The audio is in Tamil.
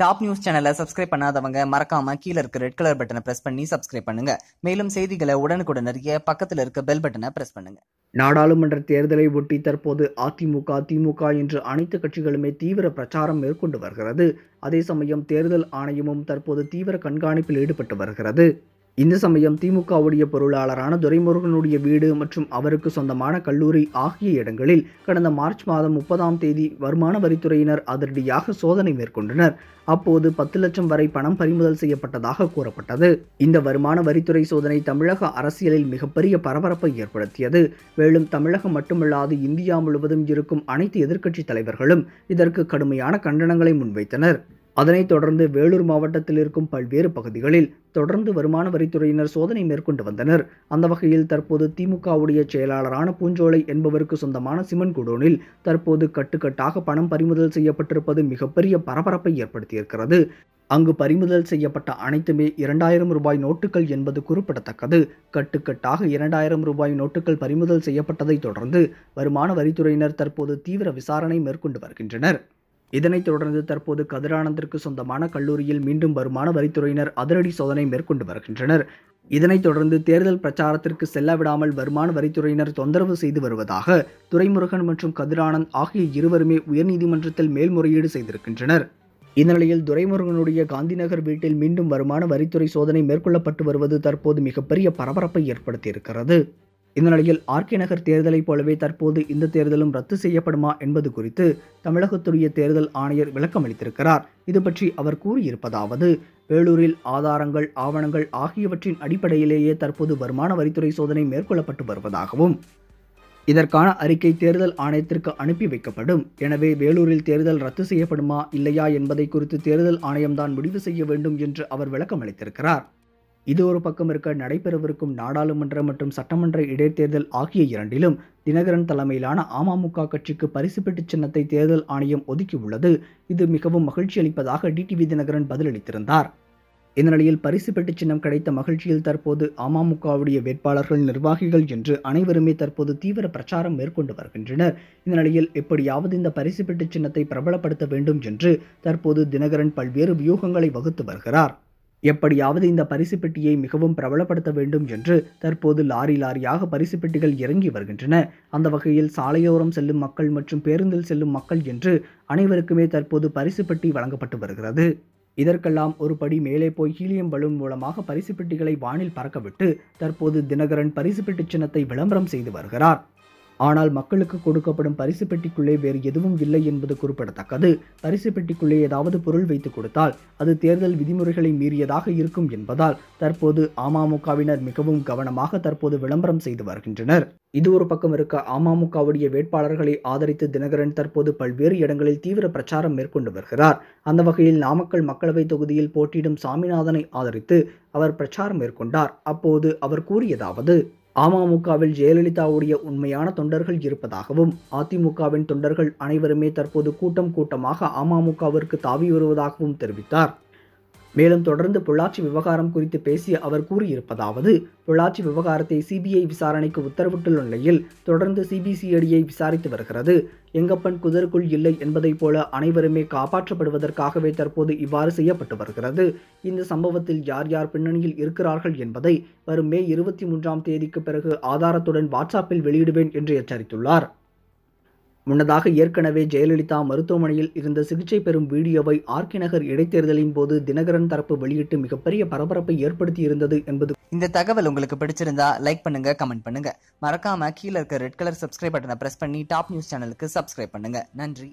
டாப் நியூஸ் சேனலை சப்ஸ்கிரைப் பண்ணாதவங்க மறக்காம கீழே இருக்க ரெட் கலர் பட்டனை பிரஸ் பண்ணி சப்ஸ்கிரைப் பண்ணுங்க. மேலும் செய்திகளை உடனுக்குடன் அறிய பக்கத்தில் இருக்க பெல் பட்டனை பிரஸ் பண்ணுங்க. நாடாளுமன்ற தேர்தலை ஒட்டி தற்போது அதிமுக திமுக என்று அனைத்து கட்சிகளுமே தீவிர பிரச்சாரம் மேற்கொண்டு வருகிறது. அதே சமயம் தேர்தல் ஆணையமும் தற்போது தீவிர கண்காணிப்பில் ஈடுபட்டு வருகிறது. இந்த சமயம் திமுகவுடைய பொருளாளரான துரைமுருகனுடைய வீடு மற்றும் அவருக்கு சொந்தமான கல்லூரி ஆகிய இடங்களில் கடந்த மார்ச் மாதம் முப்பதாம் தேதி வருமான வரித்துறையினர் அதிரடியாக சோதனை மேற்கொண்டனர். அப்போது பத்து லட்சம் வரை பணம் பறிமுதல் செய்யப்பட்டதாக கூறப்பட்டது. இந்த வருமான வரித்துறை சோதனை தமிழக அரசியலில் மிகப்பெரிய பரபரப்பை ஏற்படுத்தியது. மேலும் தமிழகம் மட்டுமல்லாது இந்தியா முழுவதும் இருக்கும் அனைத்து எதிர்க்கட்சி தலைவர்களும் இதற்கு கடுமையான கண்டனங்களை முன்வைத்தனர். அதனைத் தொடர்ந்து வேலூர் மாவட்டத்தில் இருக்கும் பல்வேறு பகுதிகளில் தொடர்ந்து வருமான வரித்துறையினர் சோதனை மேற்கொண்டு வந்தனர். அந்த வகையில் தற்போது திமுகவுடைய செயலாளரான பூஞ்சோலை என்பவருக்கு சொந்தமான சிமன் குடோனில் தற்போது கட்டுக்கட்டாக பணம் பறிமுதல் செய்யப்பட்டிருப்பது மிகப்பெரிய பரபரப்பை ஏற்படுத்தியிருக்கிறது. அங்கு பறிமுதல் செய்யப்பட்ட அனைத்துமே இரண்டாயிரம் ரூபாய் நோட்டுகள் என்பது குறிப்பிடத்தக்கது. கட்டுக்கட்டாக இரண்டாயிரம் ரூபாய் நோட்டுகள் பறிமுதல் செய்யப்பட்டதைத் தொடர்ந்து வருமான வரித்துறையினர் தற்போது தீவிர விசாரணை மேற்கொண்டு வருகின்றனர். இதனைத் தொடர்ந்து தற்போது கதிரானந்திற்கு சொந்தமான கல்லூரியில் மீண்டும் வருமான வரித்துறையினர் அதிரடி சோதனை மேற்கொண்டு வருகின்றனர். இதனைத் தொடர்ந்து தேர்தல் பிரச்சாரத்திற்கு செல்ல விடாமல் வருமான வரித்துறையினர் தொந்தரவு செய்து வருவதாக துரைமுருகன் மற்றும் கதிரானந்த் ஆகிய இருவருமே உயர்நீதிமன்றத்தில் மேல்முறையீடு செய்திருக்கின்றனர். இந்நிலையில் துரைமுருகனுடைய காந்திநகர் வீட்டில் மீண்டும் வருமான வரித்துறை சோதனை மேற்கொள்ளப்பட்டு வருவது தற்போது மிகப்பெரிய பரபரப்பை ஏற்படுத்தியிருக்கிறது. இந்த நிலையில் ஆர்கே நகர் தேர்தலைப் போலவே தற்போது இந்த தேர்தலும் ரத்து செய்யப்படுமா என்பது குறித்து தமிழகத்துடைய தேர்தல் ஆணையர் விளக்கம் அளித்திருக்கிறார். இது பற்றி அவர் கூறியிருப்பதாவது வேலூரில் ஆதாரங்கள் ஆவணங்கள் ஆகியவற்றின் அடிப்படையிலேயே தற்போது வருமான வரித்துறை சோதனை மேற்கொள்ளப்பட்டு வருவதாகவும் இதற்கான அறிக்கை தேர்தல் ஆணையத்திற்கு அனுப்பி வைக்கப்படும். எனவே வேலூரில் தேர்தல் ரத்து செய்யப்படுமா இல்லையா என்பதை குறித்து தேர்தல் ஆணையம்தான் முடிவு செய்ய வேண்டும் என்று அவர் விளக்கம் அளித்திருக்கிறார். இது ஒரு பக்கம் இருக்க நடைபெறவிருக்கும் நாடாளுமன்ற மற்றும் சட்டமன்ற இடைத்தேர்தல் ஆகிய இரண்டிலும் தினகரன் தலைமையிலான அமமுக கட்சிக்கு பரிசு பெட்டு சின்னத்தை தேர்தல் ஆணையம் ஒதுக்கியுள்ளது. இது மிகவும் மகிழ்ச்சி அளிப்பதாக டிடிவி தினகரன் பதிலளித்திருந்தார். இந்த நிலையில் பரிசு பெட்டு சின்னம் கிடைத்த மகிழ்ச்சியில் தற்போது அமமுகவுடைய வேட்பாளர்கள் நிர்வாகிகள் என்று அனைவருமே தற்போது தீவிர பிரச்சாரம் மேற்கொண்டு வருகின்றனர். இந்த நிலையில் எப்படியாவது இந்த பரிசு பெட்டு சின்னத்தை பிரபலப்படுத்த வேண்டும் என்று தற்போது தினகரன் பல்வேறு வியூகங்களை வகுத்து வருகிறார். எப்படியாவது இந்த பரிசு பெட்டியை மிகவும் பிரபலப்படுத்த வேண்டும் என்று தற்போது லாரி லாரியாக பரிசு பெட்டிகள் இறங்கி வருகின்றன. அந்த வகையில் சாலையோரம் செல்லும் மக்கள் மற்றும் பேருந்தில் செல்லும் மக்கள் என்று அனைவருக்குமே தற்போது பரிசு பெட்டி வழங்கப்பட்டு வருகிறது. இதற்கெல்லாம் ஒரு படி மேலே போய் ஹீலியம் பலூன் மூலமாக பரிசு பெட்டிகளை வானில் பறக்கவிட்டு தற்போது தினகரன் பரிசு பெட்டி சின்னத்தை விளம்பரம் செய்து வருகிறார். ஆனால் மக்களுக்கு கொடுக்கப்படும் பரிசு பெட்டிக்குள்ளே வேறு எதுவும் இல்லை என்பது குறிப்பிடத்தக்கது. பரிசு பெட்டிக்குள்ளே ஏதாவது பொருள் வைத்து கொடுத்தால் அது தேர்தல் விதிமுறைகளை மீறியதாக இருக்கும் என்பதால் தற்போது அமமுகவினர் மிகவும் கவனமாக தற்போது விளம்பரம் செய்து வருகின்றனர். இது ஒரு பக்கம் இருக்க அமமுகவுடைய வேட்பாளர்களை ஆதரித்து தினகரன் தற்போது பல்வேறு இடங்களில் தீவிர பிரச்சாரம் மேற்கொண்டு வருகிறார். அந்த வகையில் நாமக்கல் மக்களவை தொகுதியில் போட்டியிடும் சாமிநாதனை ஆதரித்து அவர் பிரச்சாரம் மேற்கொண்டார். அப்போது அவர் கூறியதாவது அமமுகவில் ஜெயலலிதாவுடைய உண்மையான தொண்டர்கள் இருப்பதாகவும் அதிமுகவின் தொண்டர்கள் அனைவருமே தற்போது கூட்டம் கூட்டமாக அமமுகவிற்கு தாவி வருவதாகவும் தெரிவித்தார். மேலும் தொடர்ந்து பொள்ளாச்சி விவகாரம் குறித்து பேசிய அவர் கூறியிருப்பதாவது பொள்ளாச்சி விவகாரத்தை சிபிஐ விசாரணைக்கு உத்தரவிட்டுள்ள நிலையில் தொடர்ந்து சிபிசிஐடியை விசாரித்து வருகிறது. எங்கப்பன் குதருக்குள் இல்லை என்பதைப் போல அனைவருமே காப்பாற்றப்படுவதற்காகவே தற்போது இவ்வாறு செய்யப்பட்டு வருகிறது. இந்த சம்பவத்தில் யார் யார் பின்னணியில் இருக்கிறார்கள் என்பதை வரும் மே இருபத்தி மூன்றாம் தேதிக்கு பிறகு ஆதாரத்துடன் வாட்ஸ்அப்பில் வெளியிடுவேன் என்று எச்சரித்துள்ளார். முன்னதாக ஏற்கனவே ஜெயலலிதா மருத்துவமனையில் இருந்த சிகிச்சை பெறும் வீடியோவை ஆர்கே நகர் இடைத்தேர்தலின் போது தினகரன் தரப்பு வெளியிட்டு மிகப்பெரிய பரபரப்பை ஏற்படுத்தி இருந்தது என்பது இந்த தகவல் உங்களுக்கு பிடிச்சிருந்தா லைக் பண்ணுங்க கமெண்ட் பண்ணுங்க. மறக்காம கீழ இருக்க ரெட் கலர் சப்ஸ்கிரைப் பட்டனை பிரஸ் பண்ணி டாப் நியூஸ் சேனலுக்கு சப்ஸ்கிரைப் பண்ணுங்க. நன்றி